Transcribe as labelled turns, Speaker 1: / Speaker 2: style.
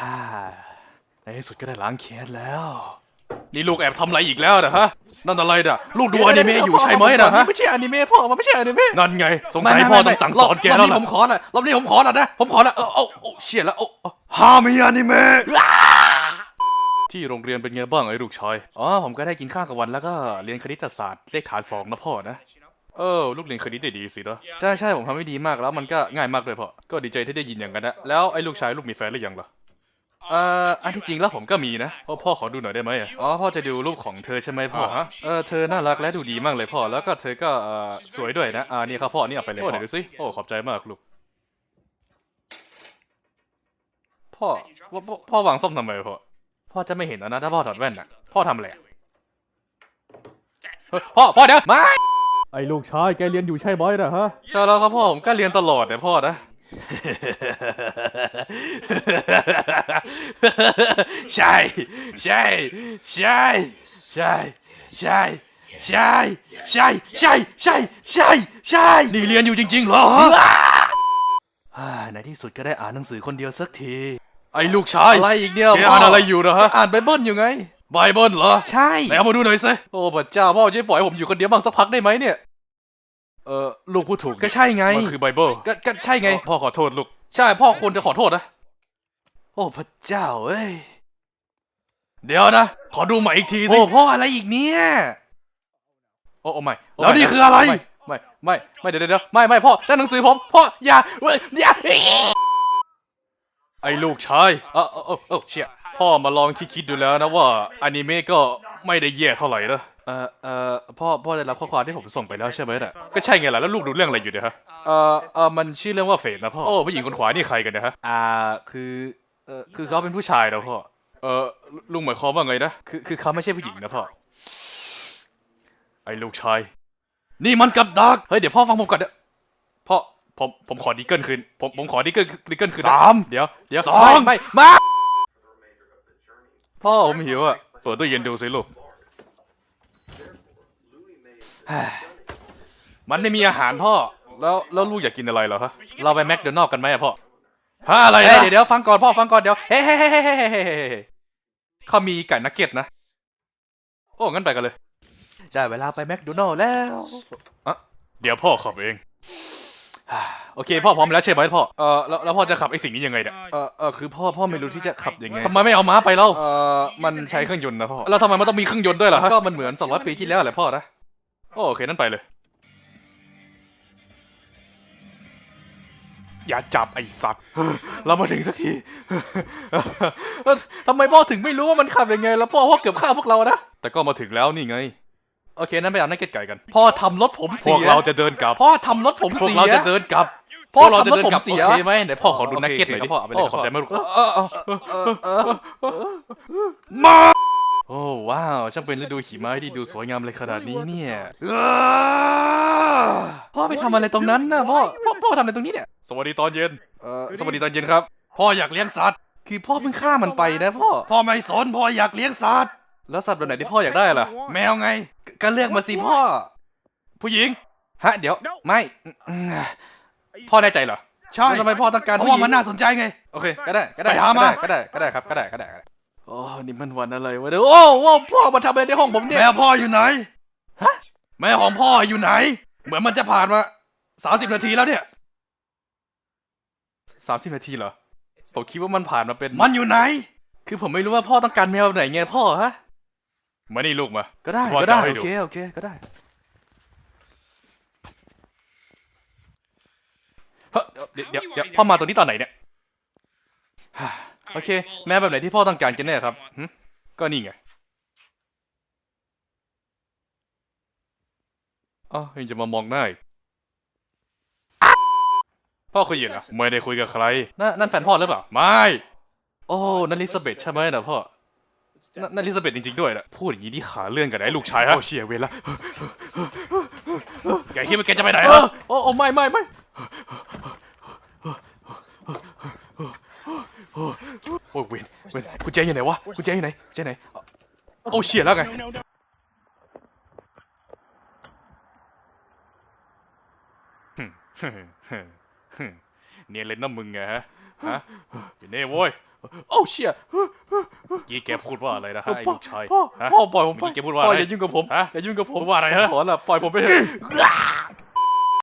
Speaker 1: ฮ่าในที่สุดก็ได้ล้างแค้นแล้ว นี่ลูกแอบทำอะไรอีกแล้วนะฮะ นั่นอะไรน่ะ ลูกดูอนิเมะอยู่ใช่ไหมนะฮะ
Speaker 2: ไม่ใช่อนิเมะพ่อมันไม่ใช่อนิเมะ
Speaker 1: นั่นไง สงสัยพ่อต้องสั่งสอนแก
Speaker 2: รอบ
Speaker 1: แล้ว
Speaker 2: นี้ผ
Speaker 1: ล่ะ
Speaker 2: มขอละรอบนี้ผมขอละนะ ผมขอละเออเอาเอาเชี่ยแล้วเอาเอา
Speaker 1: ห้ามีอนิเมะที่โรงเรียนเป็นไงบ้างไอ้ลูกชาย อ๋อผมก็ได้กินข้าวกับวันแล้วก็เรียนคณิตศาสตร์เลขฐานสองนะพ่อนะ เออลูกเรียนคณิตได้ดีสินะใช่ใช่ผมทำไม่ดีมากแล้วมันก็ง่ายมากเลยพ่อ ก็ดีใจที่ได้ยินอย่างนั้นนะ แล้วไอ้ลูกชายลูกมีแฟนหรือยังล่ะ เอ่ออันที่จริงแล้วผมก็มีนะพ่อพ่อขอดูหน่อยได้ไหมอะอ๋อพ่อจะดูรูปของเธอใช่ไหมพ่อ
Speaker 2: อ่าฮะ
Speaker 1: เออเธอน่ารักและดูดีมากเลยพ่อแล้วก็เธอก็เอ่อสวยด้วยนะอ่านี่ครับพ่อนี่เอาไปเลยพ่อเดี๋ยวดูสิโอ้ขอบใจมากลูกพ่อพ่อพ่อพ่อวางส้มทำไมพ่อพ่อจะไม่เห็นแล้วนะถ้าพ่อถอดแว่นน่ะพ่อทำอะไรอะเฮ้ยพ่อพ่อเดี๋ยวมาไอ้ลูกชายแกเรียนอยู่ใช่ไหมนะฮะใช่แล้วครับพ่อผมก็เรียนตลอดเนี่ยพ่อนะ ใช่ ใช่ ใช่ ใช่ ใช่ ใช่ ใช่ ใช่ ใช่ ใช่ ใช่ นี่เรียนอยู่จริงๆเหรอฮ่าในที่สุดก็ได้อ่านหนังสือคนเดียวสักที ไอ้ลูกชาย
Speaker 2: อะไรอีกเนี่ย
Speaker 1: แกอ่านอะไรอยู่นะฮะ
Speaker 2: อ่านไบเบิลอยู่ไง
Speaker 1: ไบเบิลเหรอ
Speaker 2: ใช่
Speaker 1: ไหนเอามาดูหน่อยสิ โอ้พระเจ้าพ่อช่วยปล่อยให้ผมอยู่คนเดียวบ้างสักพักได้ไหมเนี่ย เออลูกพูดถูก
Speaker 2: ก็ใช่ไง
Speaker 1: มันคือไบเบิล
Speaker 2: ก็ก็ใช่ไง
Speaker 1: พ่อขอโทษลูก
Speaker 2: ใช่พ่อควรจะขอโทษนะ
Speaker 1: โอ้พระเจ้าเอ้ย เดี๋ยวนะ ขอดูใหม่อีกทีสิ
Speaker 2: โอ้พ่ออะไรอีกเนี่ย
Speaker 1: โอ้โอ้ไม่โแล้
Speaker 2: วนี่คืออะไร
Speaker 1: ไม่ไม่ไม่ไม่เดี๋ยวเดี๋ยวเดี๋ยวไม่ไม่พ่อนั่นหนังสือผมพ่ออย่าเว้ยอย่าไอ้ลูกชายเออเออเออเออเชี่ยพ่อมาลองคิดคิดดูแล้วนะว่าอนิเมะก็ไม่ได้แย่เท่าไหร่นะ เออเออพ่อพ่อได้รับข้อความที่ผมส่งไปแล้วใช่ไหมน่ะก็ใช่ไงล่ะแล้วลูกดูเรื่องอะไรอยู่เนี่ยฮะเออเออมันชื่อเรื่องว่าเฟดนะพ่อโอ้ผู้หญิงคนขวานี่ใครกันนะฮะอ่าคือเออคือเขาเป็นผู้ชายนะพ่อเออลุงหมายความว่าไงนะคือคือเขาไม่ใช่ผู้หญิงนะพ่อไอ้ลูกชายนี่มันกับดักเฮ้ยเดี๋ยวพ่อฟังผมก่อนเดี๋ยวพ่อผมผมขอดิเกิลคืนผมผมขอดิเกิลดิเกิลคืนนะ
Speaker 2: สาม
Speaker 1: เดี๋ยวเดี๋ยว
Speaker 2: สอง
Speaker 1: ไม่ไม่มาพ่อผมหิวอะเปิดตู้เย็นดูสิลูกเฮ้ย มันไม่มีอาหารพ่อ แล้วแล้วลูกอยากกินอะไรเหรอฮะเราไปแมคโดนัลด์กันไหมอะพ่อฮะอะไร
Speaker 2: เฮ้ย
Speaker 1: นะ
Speaker 2: เดี๋ยวเดี๋ยวฟังก่อนพ่อฟังก่อนเดี๋ยวเฮ้ยเฮ้ยเฮ้ยเฮ้ยเฮ้ยเฮ้ยเฮ้ย
Speaker 1: เขามีไก่นักเก็ตนะ โอ้งั้นไปกันเลย
Speaker 2: ได้เวลาไปแมคโดนัลด์แล้ว
Speaker 1: เดี๋ยวพ่อขับเองโอเคพ่อพร้อมแล้วใช่ไหมพ่อ เออแล้วแล้วพ่อจะขับไอ้สิ่งนี้ยังไงเนี่ย เออเออคือพ่อพ่อไม่รู้ที่จะขับยังไง
Speaker 2: ทำไมไม่เอาม้าไปเล่า
Speaker 1: เออมันใช้เครื่องยนต์นะพ่อ แล้วทำไมมันต้องมีเครื่องยนต์ด้วยล่ะฮะ
Speaker 2: ก็มันเหมือน200ปีที่แล้วแหละพ่อนะ
Speaker 1: โอเคนั่นไปเลย อย่าจับไอ้สัตว์ เรามาถึงสักที
Speaker 2: ทำไมพ่อถึงไม่รู้ว่ามันขับยังไง แล้วพ่อพ่อเกือบฆ่าพวกเรานะ
Speaker 1: แต่ก็มาถึงแล้วนี่ไง โอเค นั่นไปเอานักเก็ตไก่กัน
Speaker 2: พ่อทำรถผม
Speaker 1: พ
Speaker 2: เสี
Speaker 1: วยกเราจะเดินกลับ
Speaker 2: พ่อทำรถผม
Speaker 1: พวก
Speaker 2: เสีย
Speaker 1: เราจะเดินกลับ
Speaker 2: พ่อ
Speaker 1: พวกเราจะเดินกลับ
Speaker 2: ทำรถผมเสีย
Speaker 1: โอเคไหมไหนพ่อขอดู
Speaker 2: โอเค
Speaker 1: นักเก็ตหน่อย
Speaker 2: โอ
Speaker 1: ดิ
Speaker 2: เคครับพ่อเอาไปเลย
Speaker 1: โอ้ขอบใจมากลูก
Speaker 2: เออเออเออเออเออ
Speaker 1: มา โอ้ว้าวช่างเป็นฤดูหิมะที่ดูสวยงามเลยขนาดนี้เนี่ย
Speaker 2: พ่อไปทำอะไรตรงนั้นนะพ่อพ่อพ่อทำอะไรตรงนี้เนี่ย
Speaker 1: สวัสดีตอนเย็นเอ่อสวัสดีตอนเย็นครับ พ่ออยากเลี้ยงสัตว์
Speaker 2: คือพ่อเพิ่งฆ่ามันไปนะพ่อ
Speaker 1: พ่อไม่สนพ่ออยากเลี้ยงสัตว์
Speaker 2: แล้วสัตว์แบบไหนที่พ่ออยากได้ล่ะ
Speaker 1: แมวไง
Speaker 2: ก็เลือกมาสิพ่อ
Speaker 1: ผู้หญิง
Speaker 2: ฮะเดี๋ยวไม่อืม
Speaker 1: พ่อแน่ใจเหรอ
Speaker 2: ใช่ทำไมพ่อต้องการ
Speaker 1: เพราะ
Speaker 2: ผู้ห
Speaker 1: ว่า
Speaker 2: ญิง
Speaker 1: มันน่าสนใจไง
Speaker 2: โอเคก็ได้ก็ได้
Speaker 1: ไปหามา
Speaker 2: ก็ได้ก็ได้ครับก็ได้ก็ได้ก็ได้
Speaker 1: โอ้นี่มันวันอะไรวะ
Speaker 2: เดี๋ยวโอ้โหพ่อมาทำอะไรในห้องผมเนี่ย
Speaker 1: แมวพ่ออยู่ไหน ฮะ แมวของพ่ออยู่ไหน เหมือนมันจะผ่านมาสามสิบนาทีแล้วเนี่ยสามสิบนาทีเหรอ ผมคิดว่ามันผ่านมาเป็น มันอยู่ไหน
Speaker 2: คือผมไม่รู้ว่าพ่อต้องการแมวแบบไหนไงพ่อฮะ
Speaker 1: มานี่ลูกมา
Speaker 2: ก็ได้
Speaker 1: พ่อ
Speaker 2: ก็ได้
Speaker 1: จะให้
Speaker 2: โอ
Speaker 1: ดู
Speaker 2: เคโอเคก็ได้
Speaker 1: เฮ้ยเดี๋ยวเดี๋ยวเดี๋ยวพ่อมาตรงนี้ตอนไหนเนี่ย โอเค แม่แบบไหนที่พ่อต้องการกันแน่ครับหึก็นี่ไงอ๋อยังจะมามองหน้าอีกพ่อคุยอยู่เหรอไม่ได้คุยกับใครนั่นนั่นแฟนพ่อหรือเปล่า ไม่ โอ้นั่นลิซาเบธใช่ไหมนะพ่อนั่นนั่นลิซาเบธจริงๆด้วยนะพูดอย่างนี้ที่ขาเลื่อนกับไอ้ลูกชายฮะโอ้เชียเวรละแกคิดว่าแกจะไปไหน
Speaker 2: เอ
Speaker 1: ฮะ
Speaker 2: อโอ้โอ้ไม่ไม่ไม่
Speaker 1: โอ้ยเวนเวนกุญแจอยู่ไหนวะกุญแจอยู่ไหนกุญแจไหนโอ้เฉียแล้วไงเนียนเล่นน้ำมึงไงฮะฮะอยู่นี่โว้ย
Speaker 2: โอ้เชี่ย
Speaker 1: เมื่อกี้แกพูดว่าอะไรนะฮะไอ้ลูกชาย
Speaker 2: พ่อพ่อปล่อยผมไป
Speaker 1: แกพูดว่า
Speaker 2: อ
Speaker 1: อะไร
Speaker 2: อย่ายุ่งกับผมอย่ายุ่งกับผม
Speaker 1: ว่าอะไรฮะ
Speaker 2: ขอละปล่อยผมไปเถอะ